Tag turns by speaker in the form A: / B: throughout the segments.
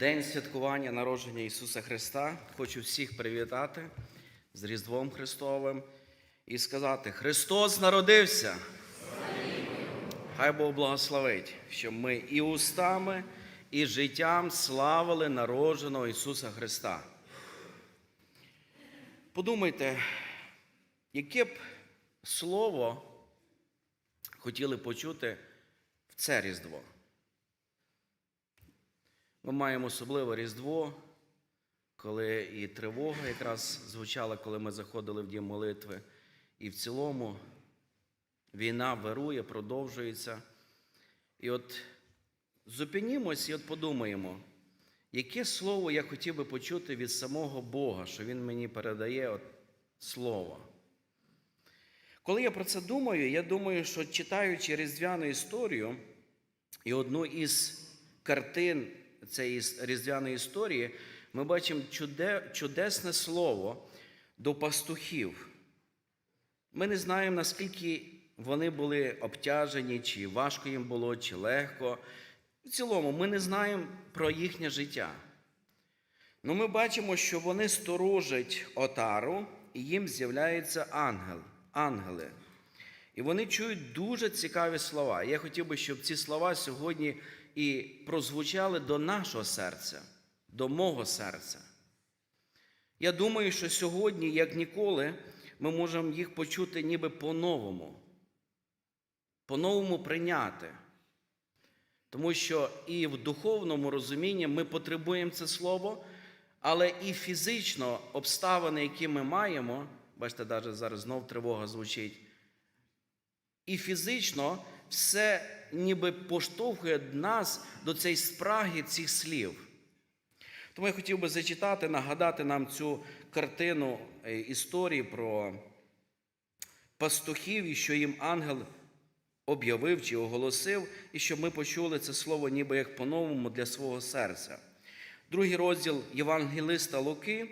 A: День святкування народження Ісуса Христа. Хочу всіх привітати з Різдвом Христовим і сказати: Христос народився! Хай Бог благословить, щоб ми і устами, і життям славили народженого Ісуса Христа. Подумайте, яке б слово хотіли почути в це Різдво. Ми маємо особливе Різдво, коли і тривога якраз звучала, коли ми заходили в дім молитви. І в цілому війна вирує, продовжується. І от зупинімось і от подумаємо, яке слово я хотів би почути від самого Бога, що Він мені передає от слово. Коли я про це думаю, я думаю, що читаючи різдвяну історію і одну із картин цієї різдвяної історії, ми бачимо чуде, чудесне слово до пастухів. Ми не знаємо, наскільки вони були обтяжені, чи важко їм було, чи легко. В цілому, ми не знаємо про їхнє життя. Ну, ми бачимо, що вони сторожать отару, і їм з'являється ангел, ангели. І вони чують дуже цікаві слова. Я хотів би, щоб ці слова сьогодні і прозвучали до нашого серця, до мого серця. Я думаю, що сьогодні, як ніколи, ми можемо їх почути ніби по-новому, по-новому прийняти. Тому що і в духовному розумінні ми потребуємо це слово, але і фізично обставини, які ми маємо, бачите, навіть зараз знов тривога звучить, і фізично все ніби поштовхує нас до цієї спраги цих слів. Тому я хотів би зачитати, нагадати нам цю картину е, історії про пастухів, і що їм ангел об'явив чи оголосив, і щоб ми почули це слово ніби як по-новому для свого серця. Другий розділ Євангелиста Луки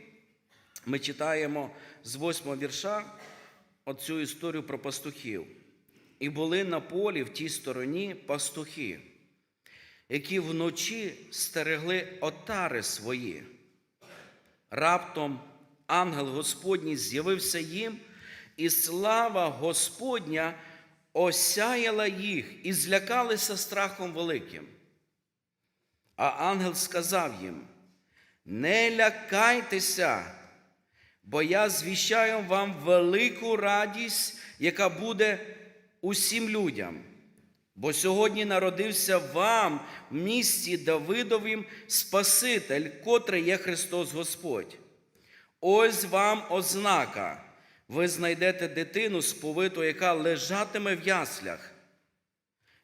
A: ми читаємо з восьмого вірша оцю історію про пастухів. І були на полі в тій стороні пастухи, які вночі стерегли отари свої. Раптом ангел Господній з'явився їм, і слава Господня осяяла їх і злякалися страхом великим. А ангел сказав їм: Не лякайтеся, бо я звіщаю вам велику радість, яка буде усім людям. Бо сьогодні народився вам в місті Давидовім Спаситель, котрий є Христос Господь. Ось вам ознака. Ви знайдете дитину сповиту, яка лежатиме в яслях.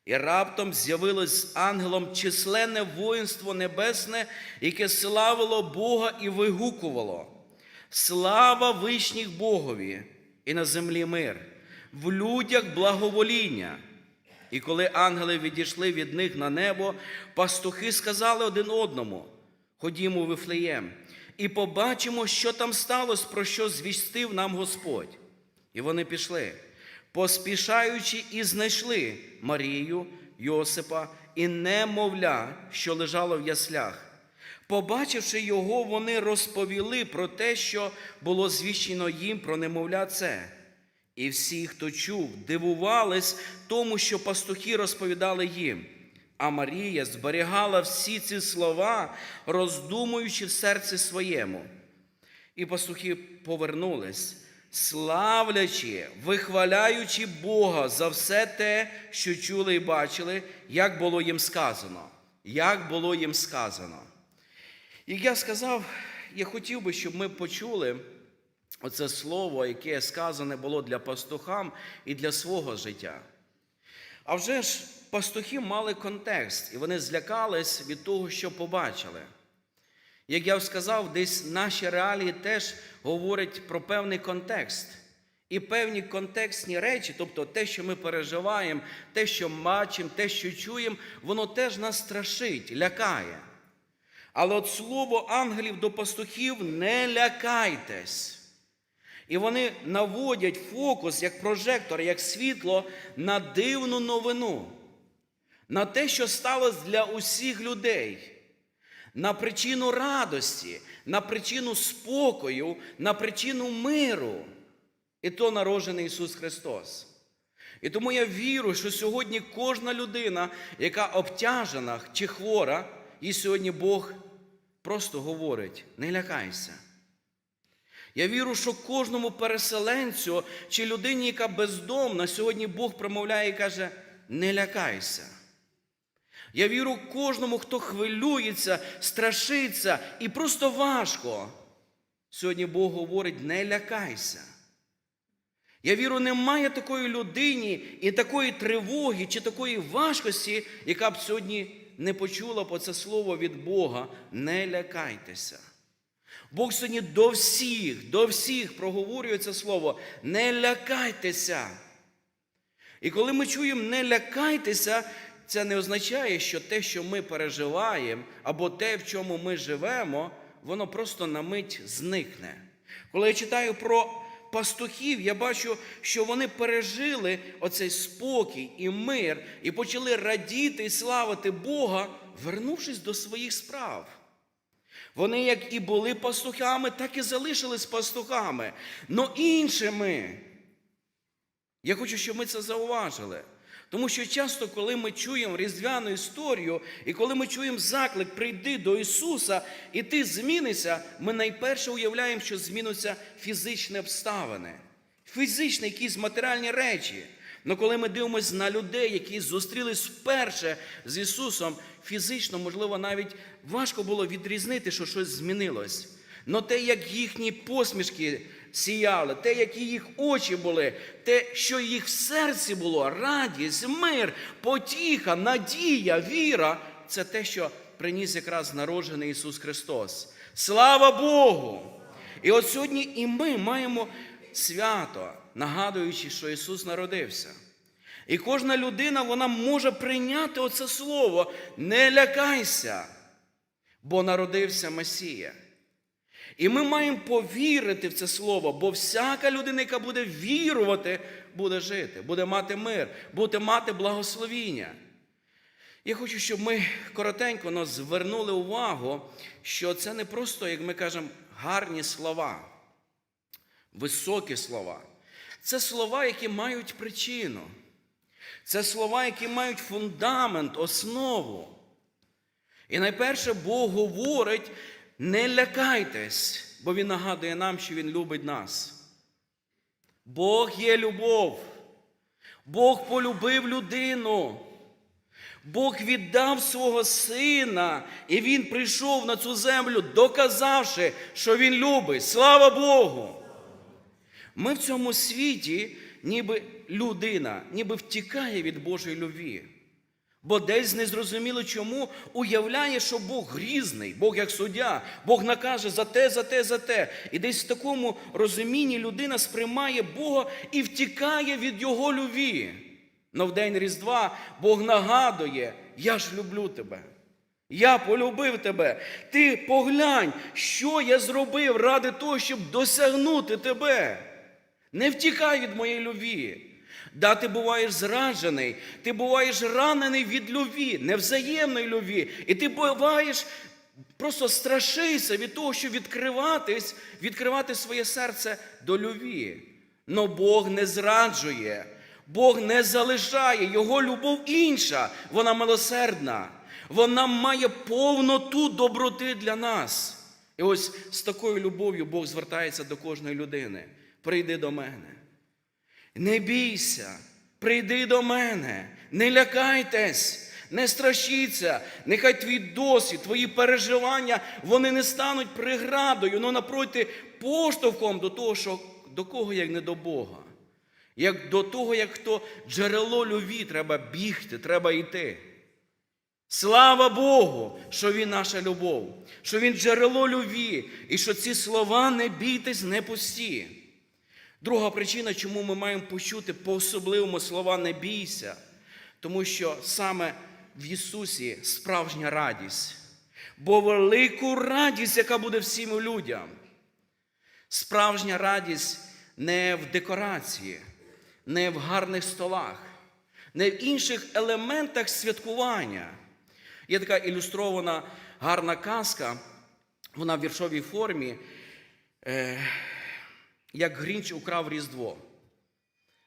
A: І раптом з'явилось з ангелом численне воїнство небесне, яке славило Бога і вигукувало. Слава вишніх Богові і на землі мир, в людях благовоління. І коли ангели відійшли від них на небо, пастухи сказали один одному: Ходімо у Вифлеєм, і побачимо, що там сталося, про що звістив нам Господь. І вони пішли, поспішаючи, і знайшли Марію, Йосипа і немовля, що лежало в яслях. Побачивши його, вони розповіли про те, що було звіщено їм про немовля це. І всі, хто чув, дивувались тому, що пастухи розповідали їм. А Марія зберігала всі ці слова, роздумуючи в серці своєму. І пастухи повернулись, славлячи, вихваляючи Бога за все те, що чули і бачили, як було їм сказано. Як було їм сказано. Як я сказав, я хотів би, щоб ми почули оце слово, яке сказане було для пастухам і для свого життя. А вже ж пастухи мали контекст, і вони злякались від того, що побачили. Як я сказав, десь наші реалії теж говорять про певний контекст. І певні контекстні речі, тобто те, що ми переживаємо, те, що бачимо, те, що чуємо, воно теж нас страшить, лякає. Але от слово ангелів до пастухів не лякайтесь. І вони наводять фокус як прожектор, як світло на дивну новину, на те, що сталося для усіх людей, на причину радості, на причину спокою, на причину миру. І то народжений Ісус Христос. І тому я вірю, що сьогодні кожна людина, яка обтяжена чи хвора, їй сьогодні Бог просто говорить: не лякайся. Я вірю, що кожному переселенцю чи людині, яка бездомна, сьогодні Бог промовляє і каже: не лякайся. Я вірю кожному, хто хвилюється, страшиться і просто важко. Сьогодні Бог говорить: не лякайся. Я вірю, немає такої людині і такої тривоги чи такої важкості, яка б сьогодні не почула по це слово від Бога. Не лякайтеся. Бог сьогодні до всіх, до всіх проговорює це слово. Не лякайтеся. І коли ми чуємо не лякайтеся, це не означає, що те, що ми переживаємо, або те, в чому ми живемо, воно просто на мить зникне. Коли я читаю про пастухів, я бачу, що вони пережили оцей спокій і мир і почали радіти і славити Бога, вернувшись до своїх справ. Вони, як і були пастухами, так і залишились пастухами, но іншими. Я хочу, щоб ми це зауважили. Тому що часто, коли ми чуємо різдвяну історію, і коли ми чуємо заклик прийди до Ісуса, і ти змінишся, ми найперше уявляємо, що змінуться фізичні обставини, фізичні якісь матеріальні речі. Але коли ми дивимося на людей, які зустрілись вперше з Ісусом, фізично, можливо, навіть важко було відрізнити, що щось змінилось. Но те, як їхні посмішки сіяли, те, які їх очі були, те, що їх в серці було, радість, мир, потіха, надія, віра це те, що приніс якраз народжений Ісус Христос. Слава Богу! І от сьогодні і ми маємо свято, нагадуючи, що Ісус народився. І кожна людина вона може прийняти оце слово: не лякайся, бо народився Месія. І ми маємо повірити в це слово, бо всяка людина, яка буде вірувати, буде жити, буде мати мир, буде мати благословіння. Я хочу, щоб ми коротенько но звернули увагу, що це не просто, як ми кажемо, гарні слова, високі слова. Це слова, які мають причину. Це слова, які мають фундамент, основу. І найперше Бог говорить, не лякайтесь, бо Він нагадує нам, що Він любить нас. Бог є любов. Бог полюбив людину. Бог віддав свого сина, і Він прийшов на цю землю, доказавши, що Він любить. Слава Богу! Ми в цьому світі, ніби людина, ніби втікає від Божої любві. Бо десь не зрозуміло чому уявляє, що Бог грізний, Бог як суддя, Бог накаже за те, за те, за те. І десь в такому розумінні людина сприймає Бога і втікає від Його любві. Но в день Різдва Бог нагадує: я ж люблю тебе. Я полюбив тебе. Ти поглянь, що я зробив ради того, щоб досягнути тебе. Не втікай від моєї любві. Да, ти буваєш зраджений, ти буваєш ранений від любві, невзаємної любві. І ти буваєш, просто страшишся від того, що відкриватись, відкривати своє серце до любві. Но Бог не зраджує, Бог не залишає, Його любов інша, вона милосердна, вона має повноту доброти для нас. І ось з такою любов'ю Бог звертається до кожної людини. Прийди до мене. Не бійся, прийди до мене, не лякайтесь, не страшіться, нехай твій досвід, твої переживання, вони не стануть преградою, но напроти поштовхом до того, що до кого, як не до Бога. Як до того, як хто джерело любві, треба бігти, треба йти. Слава Богу, що Він наша любов, що Він джерело любві, і що ці слова не бійтесь, не пусті. Друга причина, чому ми маємо почути по-особливому слова не бійся, тому що саме в Ісусі справжня радість, бо велику радість, яка буде всім людям. Справжня радість не в декорації, не в гарних столах, не в інших елементах святкування. Є така ілюстрована гарна казка, вона в віршовій формі, е, як Грінч украв Різдво.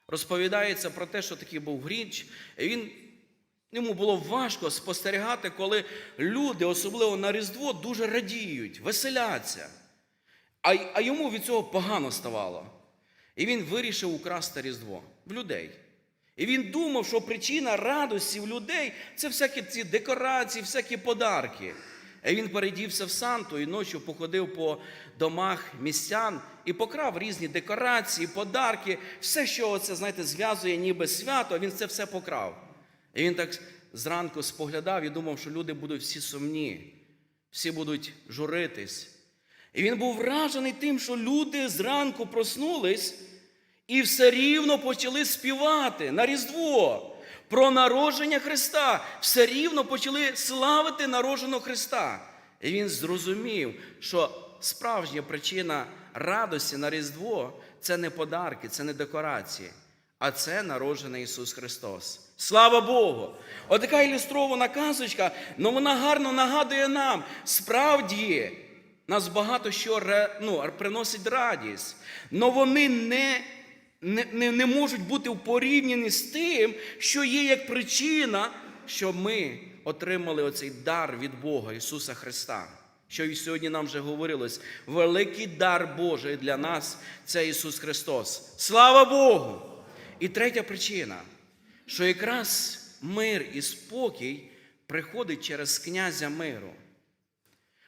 A: Розповідається про те, що такий був Грінч. Він, йому було важко спостерігати, коли люди, особливо на Різдво, дуже радіють, веселяться. А, а йому від цього погано ставало. І він вирішив украсти Різдво в людей. І він думав, що причина радості в людей це всякі ці декорації, всякі подарки. І він передівся в Санту і ночі походив по домах містян і покрав різні декорації, подарки, все, що це, знаєте, зв'язує ніби свято, він це все покрав. І він так зранку споглядав і думав, що люди будуть всі сумні, всі будуть журитись. І він був вражений тим, що люди зранку проснулись і все рівно почали співати на Різдво про народження Христа. Все рівно почали славити народженого Христа. І він зрозумів, що справжня причина радості на Різдво це не подарки, це не декорації, а це народжений Ісус Христос. Слава Богу! Отака ілюстрована казочка, але вона гарно нагадує нам, справді. Нас багато що ну, приносить радість, але вони не, не, не, не можуть бути в порівнянні з тим, що є як причина, що ми отримали оцей дар від Бога Ісуса Христа. Що і сьогодні нам вже говорилось, великий дар Божий для нас це Ісус Христос. Слава Богу! І третя причина, що якраз мир і спокій приходить через князя миру.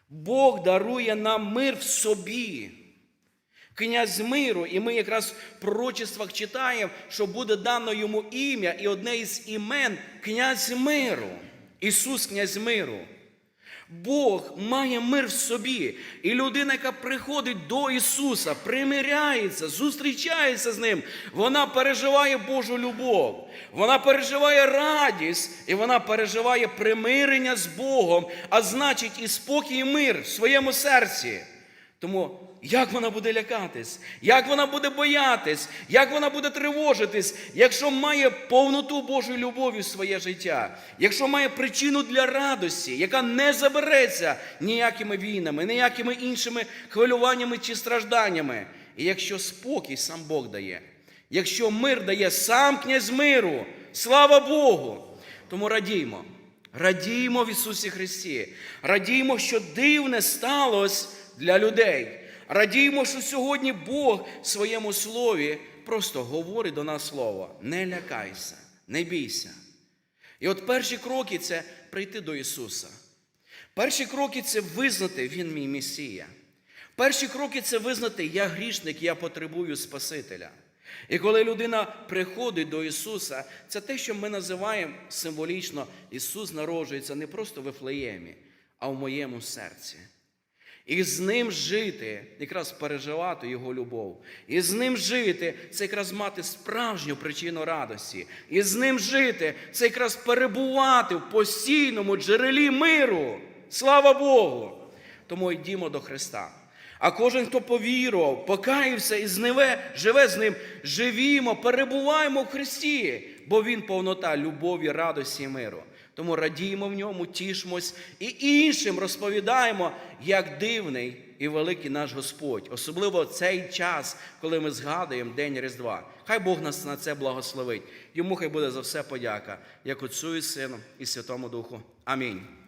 A: Бог дарує нам мир в собі. Князь миру, і ми якраз в пророчествах читаємо, що буде дано йому ім'я, і одне із імен князь миру. Ісус князь миру. Бог має мир в собі. І людина, яка приходить до Ісуса, примиряється, зустрічається з Ним, вона переживає Божу любов, вона переживає радість, і вона переживає примирення з Богом, а значить, і спокій, і мир в своєму серці. Тому як вона буде лякатись, як вона буде боятись, як вона буде тривожитись, якщо має повноту Божої любові в своє життя, якщо має причину для радості, яка не забереться ніякими війнами, ніякими іншими хвилюваннями чи стражданнями. І якщо спокій сам Бог дає, якщо мир дає сам князь миру, слава Богу, тому радіймо. Радіймо в Ісусі Христі, радіймо, що дивне сталося для людей. Радіймо, що сьогодні Бог в своєму слові просто говорить до нас слово: не лякайся, не бійся. І от перші кроки це прийти до Ісуса. Перші кроки це визнати Він мій Месія. Перші кроки це визнати, я грішник, я потребую Спасителя. І коли людина приходить до Ісуса, це те, що ми називаємо символічно, Ісус народжується не просто в Ефлеємі, а в моєму серці. І з ним жити, якраз переживати Його любов. І з ним жити це якраз мати справжню причину радості. І з ним жити це якраз перебувати в постійному джерелі миру. Слава Богу! Тому йдімо до Христа. А кожен, хто повірував, покаявся і зневе, живе з ним, живімо, перебуваємо в Христі, бо Він повнота любові, радості і миру. Тому радіємо в ньому, тішмось і іншим розповідаємо, як дивний і великий наш Господь, особливо цей час, коли ми згадуємо День Різдва. Хай Бог нас на це благословить. Йому хай буде за все подяка, як Отцю і Сину, і Святому Духу. Амінь.